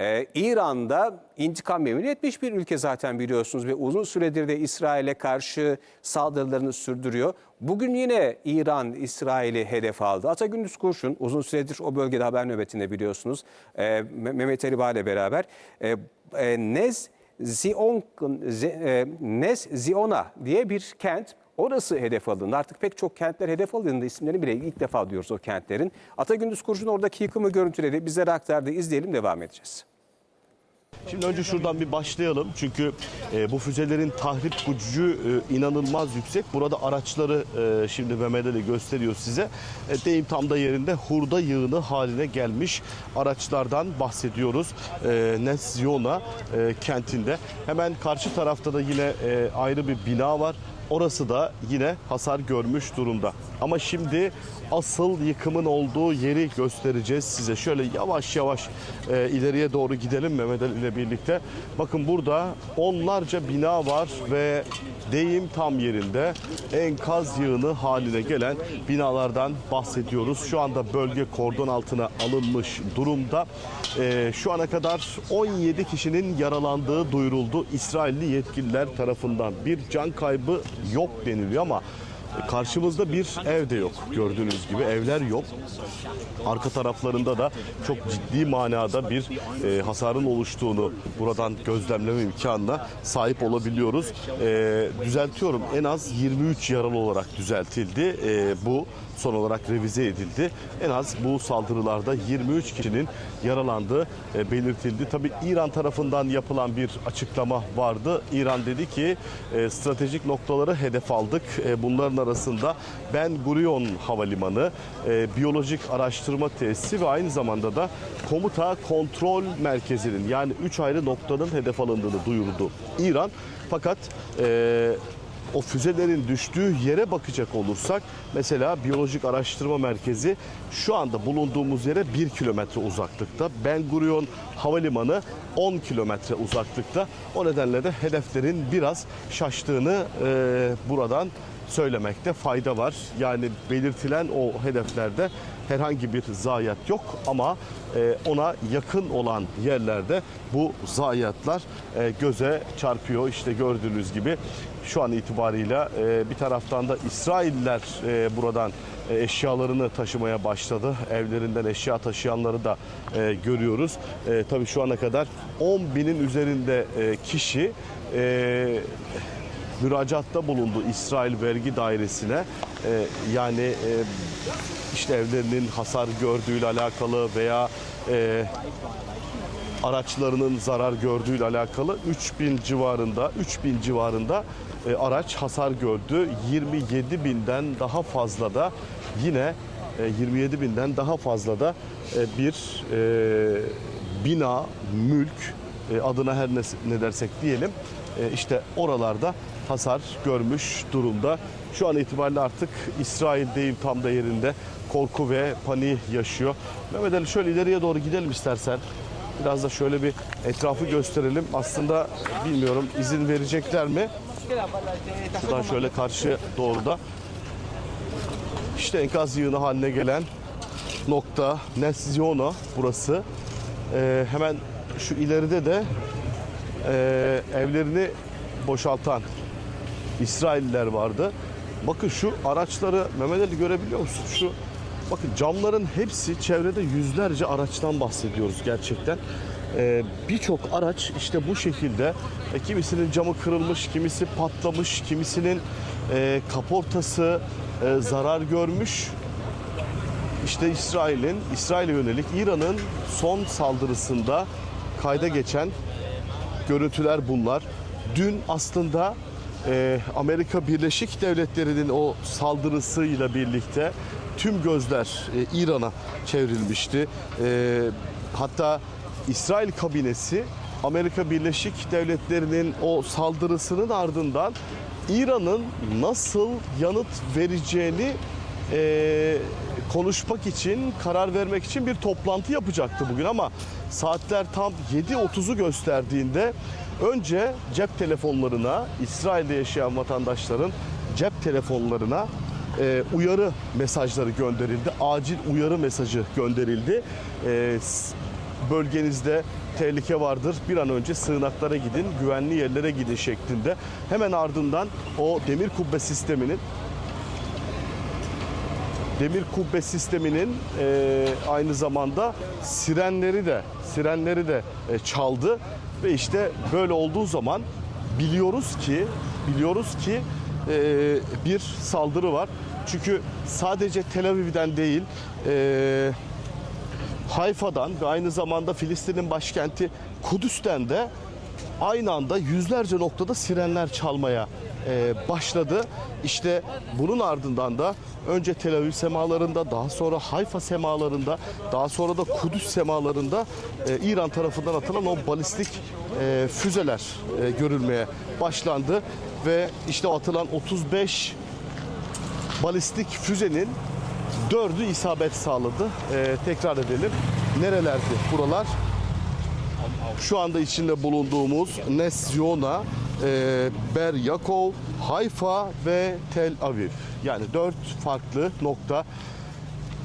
Ee, İran'da intikam yemin etmiş bir ülke zaten biliyorsunuz ve uzun süredir de İsrail'e karşı saldırılarını sürdürüyor. Bugün yine İran İsrail'i hedef aldı. Atagündüz Kurşun uzun süredir o bölgede haber nöbetinde biliyorsunuz. Ee, Me- Mehmet Ali ile beraber. Ee, e, Nez Zion, Ze- e, Nez Ziona diye bir kent Orası hedef alındı. Artık pek çok kentler hedef alındı. İsimlerini bile ilk defa duyuyoruz o kentlerin. Atagündüz Kurşun oradaki yıkımı görüntüleri bizlere aktardı. İzleyelim devam edeceğiz. Şimdi önce şuradan bir başlayalım. Çünkü e, bu füzelerin tahrip gücü e, inanılmaz yüksek. Burada araçları e, şimdi Mehmet Ali gösteriyor size. E, deyim tam da yerinde hurda yığını haline gelmiş araçlardan bahsediyoruz. E, Nesyona e, kentinde. Hemen karşı tarafta da yine e, ayrı bir bina var. Orası da yine hasar görmüş durumda. Ama şimdi asıl yıkımın olduğu yeri göstereceğiz size. Şöyle yavaş yavaş e, ileriye doğru gidelim Mehmet Ali ile birlikte. Bakın burada onlarca bina var ve deyim tam yerinde enkaz yığını haline gelen binalardan bahsediyoruz. Şu anda bölge kordon altına alınmış durumda. E, şu ana kadar 17 kişinin yaralandığı duyuruldu İsrailli yetkililer tarafından. Bir can kaybı yok deniliyor ama Karşımızda bir ev de yok gördüğünüz gibi evler yok. Arka taraflarında da çok ciddi manada bir e, hasarın oluştuğunu buradan gözlemleme imkanına sahip olabiliyoruz. E, düzeltiyorum en az 23 yaralı olarak düzeltildi. E, bu son olarak revize edildi. En az bu saldırılarda 23 kişinin yaralandığı e, belirtildi. Tabi İran tarafından yapılan bir açıklama vardı. İran dedi ki e, stratejik noktaları hedef aldık. E, bunların arasında Ben Gurion Havalimanı, biyolojik araştırma tesisi ve aynı zamanda da komuta kontrol merkezinin yani 3 ayrı noktanın hedef alındığını duyurdu İran. Fakat e, o füzelerin düştüğü yere bakacak olursak mesela biyolojik araştırma merkezi şu anda bulunduğumuz yere 1 kilometre uzaklıkta. Ben Gurion Havalimanı 10 kilometre uzaklıkta. O nedenle de hedeflerin biraz şaştığını e, buradan söylemekte fayda var. Yani belirtilen o hedeflerde herhangi bir zayiat yok ama e, ona yakın olan yerlerde bu zayiatlar e, göze çarpıyor. İşte gördüğünüz gibi şu an itibarıyla e, bir taraftan da İsrailler buradan eşyalarını taşımaya başladı. Evlerinden eşya taşıyanları da görüyoruz. Tabii şu ana kadar 10 binin üzerinde kişi müracaatta bulundu İsrail Vergi Dairesi'ne. Ee, yani e, işte evlerinin hasar gördüğüyle alakalı veya e, araçlarının zarar gördüğüyle alakalı 3000 civarında 3000 civarında e, araç hasar gördü. 27 binden daha fazla da yine e, 27 binden daha fazla da e, bir e, bina, mülk e, adına her ne, ne dersek diyelim e, işte oralarda hasar görmüş durumda. Şu an itibariyle artık İsrail'deyim tam da yerinde korku ve paniği yaşıyor. Mehmet Ali şöyle ileriye doğru gidelim istersen. Biraz da şöyle bir etrafı gösterelim. Aslında bilmiyorum izin verecekler mi? Şuradan şöyle karşı doğru da. İşte enkaz yığını haline gelen nokta Nesziona burası. Ee, hemen şu ileride de e, evlerini boşaltan İsrailliler vardı. Bakın şu araçları Mehmet Ali görebiliyor musun? Şu bakın camların hepsi çevrede yüzlerce araçtan bahsediyoruz gerçekten. Ee, Birçok araç işte bu şekilde e, kimisinin camı kırılmış, kimisi patlamış, kimisinin e, kaportası e, zarar görmüş. İşte İsrail'in, İsrail'e yönelik İran'ın son saldırısında kayda geçen görüntüler bunlar. Dün aslında e, Amerika Birleşik Devletleri'nin o saldırısıyla birlikte tüm gözler e, İran'a çevrilmişti. E, hatta İsrail kabinesi Amerika Birleşik Devletleri'nin o saldırısının ardından İran'ın nasıl yanıt vereceğini e, konuşmak için, karar vermek için bir toplantı yapacaktı bugün ama saatler tam 7.30'u gösterdiğinde önce cep telefonlarına, İsrail'de yaşayan vatandaşların cep telefonlarına e, uyarı mesajları gönderildi. Acil uyarı mesajı gönderildi. E, bölgenizde tehlike vardır. Bir an önce sığınaklara gidin, güvenli yerlere gidin şeklinde. Hemen ardından o demir kubbe sisteminin demir kubbe sisteminin e, aynı zamanda sirenleri de sirenleri de e, çaldı ve işte böyle olduğu zaman biliyoruz ki biliyoruz ki e, bir saldırı var. Çünkü sadece Tel Aviv'den değil e, Hayfa'dan ve aynı zamanda Filistin'in başkenti Kudüs'ten de aynı anda yüzlerce noktada sirenler çalmaya e, başladı. İşte bunun ardından da önce Tel Aviv semalarında, daha sonra Hayfa semalarında, daha sonra da Kudüs semalarında e, İran tarafından atılan o balistik e, füzeler e, görülmeye başlandı ve işte atılan 35 balistik füzenin dördü isabet sağladı. Ee, tekrar edelim. Nerelerdi buralar? Şu anda içinde bulunduğumuz Nesyona, e, Ber Yakov, Hayfa ve Tel Aviv. Yani dört farklı nokta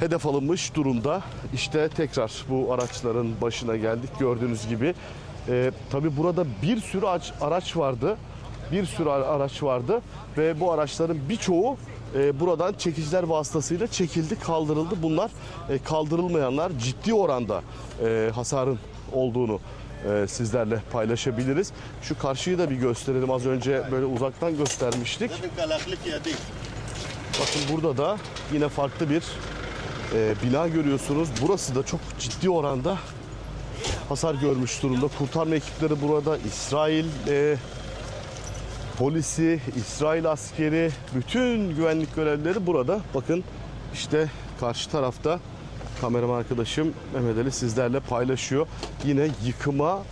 hedef alınmış durumda. İşte tekrar bu araçların başına geldik gördüğünüz gibi. Ee, tabii burada bir sürü araç, vardı. Bir sürü ara- araç vardı ve bu araçların birçoğu e, buradan çekiciler vasıtasıyla çekildi, kaldırıldı. Bunlar e, kaldırılmayanlar ciddi oranda e, hasarın olduğunu e, sizlerle paylaşabiliriz. Şu karşıyı da bir gösterelim. Az önce böyle uzaktan göstermiştik. Bakın burada da yine farklı bir e, bina görüyorsunuz. Burası da çok ciddi oranda hasar görmüş durumda. Kurtarma ekipleri burada. İsrail e, polisi, İsrail askeri, bütün güvenlik görevlileri burada. Bakın işte karşı tarafta kameraman arkadaşım Mehmet Ali sizlerle paylaşıyor. Yine yıkıma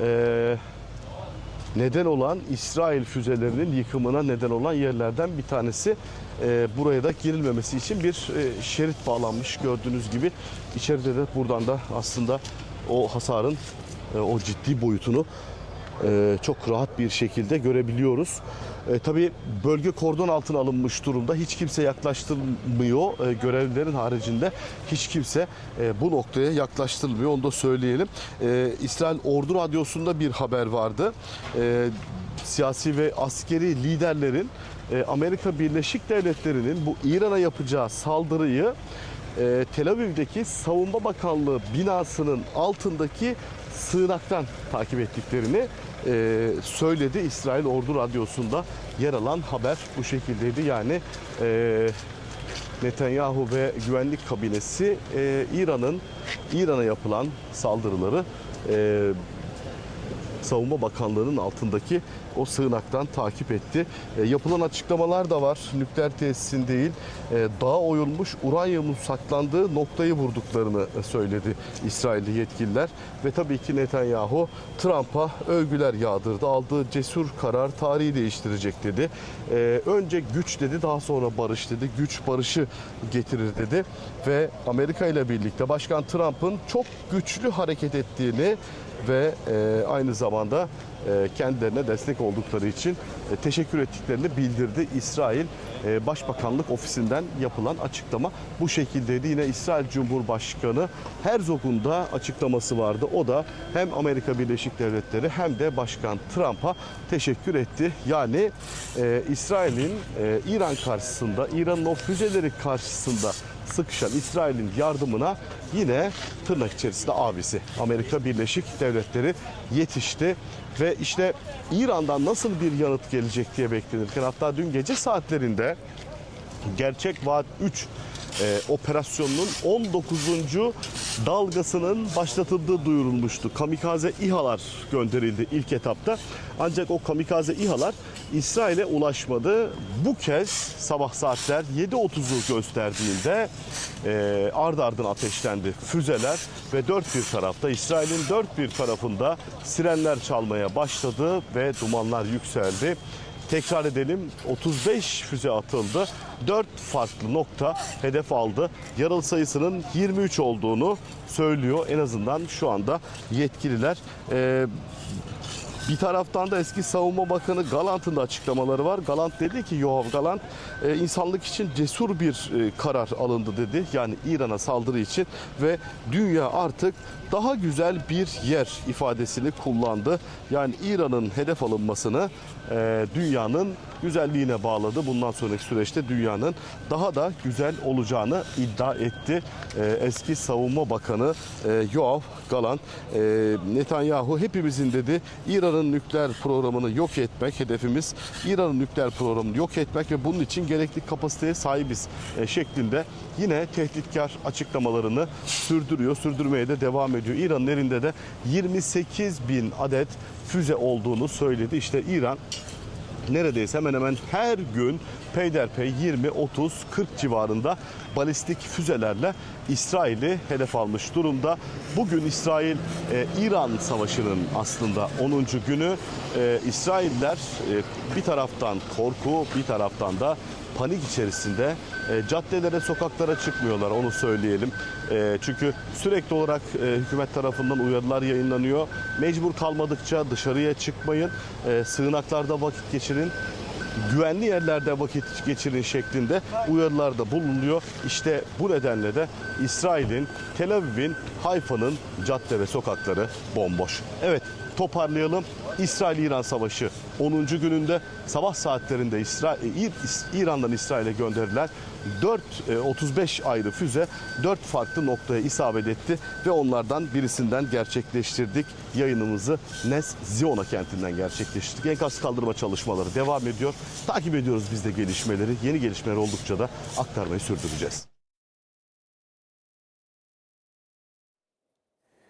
e, neden olan İsrail füzelerinin yıkımına neden olan yerlerden bir tanesi. Ee, buraya da girilmemesi için bir e, şerit bağlanmış gördüğünüz gibi. İçeride de buradan da aslında o hasarın e, o ciddi boyutunu e, çok rahat bir şekilde görebiliyoruz. E, tabii bölge kordon altına alınmış durumda. Hiç kimse yaklaştırmıyor. E, görevlilerin haricinde hiç kimse e, bu noktaya yaklaştırılmıyor. Onu da söyleyelim. E, İsrail Ordu Radyosu'nda bir haber vardı. E, siyasi ve askeri liderlerin e, Amerika Birleşik Devletleri'nin bu İran'a yapacağı saldırıyı e, Tel Aviv'deki Savunma Bakanlığı binasının altındaki sığınaktan takip ettiklerini e, söyledi. İsrail Ordu Radyosu'nda yer alan haber bu şekildeydi. Yani e, Netanyahu ve güvenlik kabinesi e, İran'ın İran'a yapılan saldırıları e, Savunma Bakanlığı'nın altındaki o sığınaktan takip etti. E, yapılan açıklamalar da var. Nükleer tesisin değil, e, dağa oyulmuş uranyumun saklandığı noktayı vurduklarını e, söyledi İsrailli yetkililer. Ve tabii ki Netanyahu Trump'a övgüler yağdırdı. Aldığı cesur karar tarihi değiştirecek dedi. E, önce güç dedi, daha sonra barış dedi. Güç barışı getirir dedi. Ve Amerika ile birlikte Başkan Trump'ın çok güçlü hareket ettiğini ve e, aynı zamanda kendilerine destek oldukları için e, teşekkür ettiklerini bildirdi. İsrail e, Başbakanlık ofisinden yapılan açıklama bu şekildeydi. Yine İsrail Cumhurbaşkanı Herzog'un da açıklaması vardı. O da hem Amerika Birleşik Devletleri hem de Başkan Trump'a teşekkür etti. Yani e, İsrail'in e, İran karşısında, İran'ın o füzeleri karşısında sıkışan İsrail'in yardımına yine tırnak içerisinde abisi Amerika Birleşik Devletleri yetişti. Ve işte İran'dan nasıl bir yanıt gelecek diye beklenirken hatta dün gece saatlerinde Gerçek Vaat 3 e, operasyonunun 19. dalgasının başlatıldığı duyurulmuştu. Kamikaze İHA'lar gönderildi ilk etapta. Ancak o kamikaze İHA'lar İsrail'e ulaşmadı. Bu kez sabah saatler 7.30'u gösterdiğinde e, ardı ardına ateşlendi füzeler ve dört bir tarafta İsrail'in dört bir tarafında sirenler çalmaya başladı ve dumanlar yükseldi. Tekrar edelim 35 füze atıldı. 4 farklı nokta hedef aldı. Yaralı sayısının 23 olduğunu söylüyor. En azından şu anda yetkililer. Ee, Bir taraftan da eski savunma bakanı Galant'ın da açıklamaları var. Galant dedi ki Yoav Galant e, insanlık için cesur bir e, karar alındı dedi. Yani İran'a saldırı için ve dünya artık daha güzel bir yer ifadesini kullandı. Yani İran'ın hedef alınmasını e, dünyanın güzelliğine bağladı. Bundan sonraki süreçte dünyanın daha da güzel olacağını iddia etti. E, eski savunma bakanı e, Yoav Galant. E, Netanyahu hepimizin dedi İran'ın nükleer programını yok etmek hedefimiz. İran'ın nükleer programını yok etmek ve bunun için gerekli kapasiteye sahibiz e, şeklinde yine tehditkar açıklamalarını sürdürüyor. Sürdürmeye de devam ediyor. İran'ın elinde de 28 bin adet füze olduğunu söyledi. İşte İran neredeyse hemen hemen her gün peyderpey 20, 30, 40 civarında balistik füzelerle İsrail'i hedef almış durumda. Bugün İsrail-İran savaşının aslında 10. günü. E, İsrailler e, bir taraftan korku bir taraftan da panik içerisinde e, caddelere, sokaklara çıkmıyorlar onu söyleyelim. E, çünkü sürekli olarak e, hükümet tarafından uyarılar yayınlanıyor. Mecbur kalmadıkça dışarıya çıkmayın, e, sığınaklarda vakit geçirin güvenli yerlerde vakit geçirin şeklinde uyarılarda bulunuyor. İşte bu nedenle de İsrail'in, Tel Aviv'in, Hayfa'nın cadde ve sokakları bomboş. Evet toparlayalım. İsrail-İran savaşı 10. gününde sabah saatlerinde İsra İr- İran'dan İsrail'e gönderilen 4 e, 35 ayrı füze 4 farklı noktaya isabet etti ve onlardan birisinden gerçekleştirdik. Yayınımızı Nes Ziona kentinden gerçekleştirdik. Enkaz kaldırma çalışmaları devam ediyor. Takip ediyoruz biz de gelişmeleri. Yeni gelişmeler oldukça da aktarmayı sürdüreceğiz.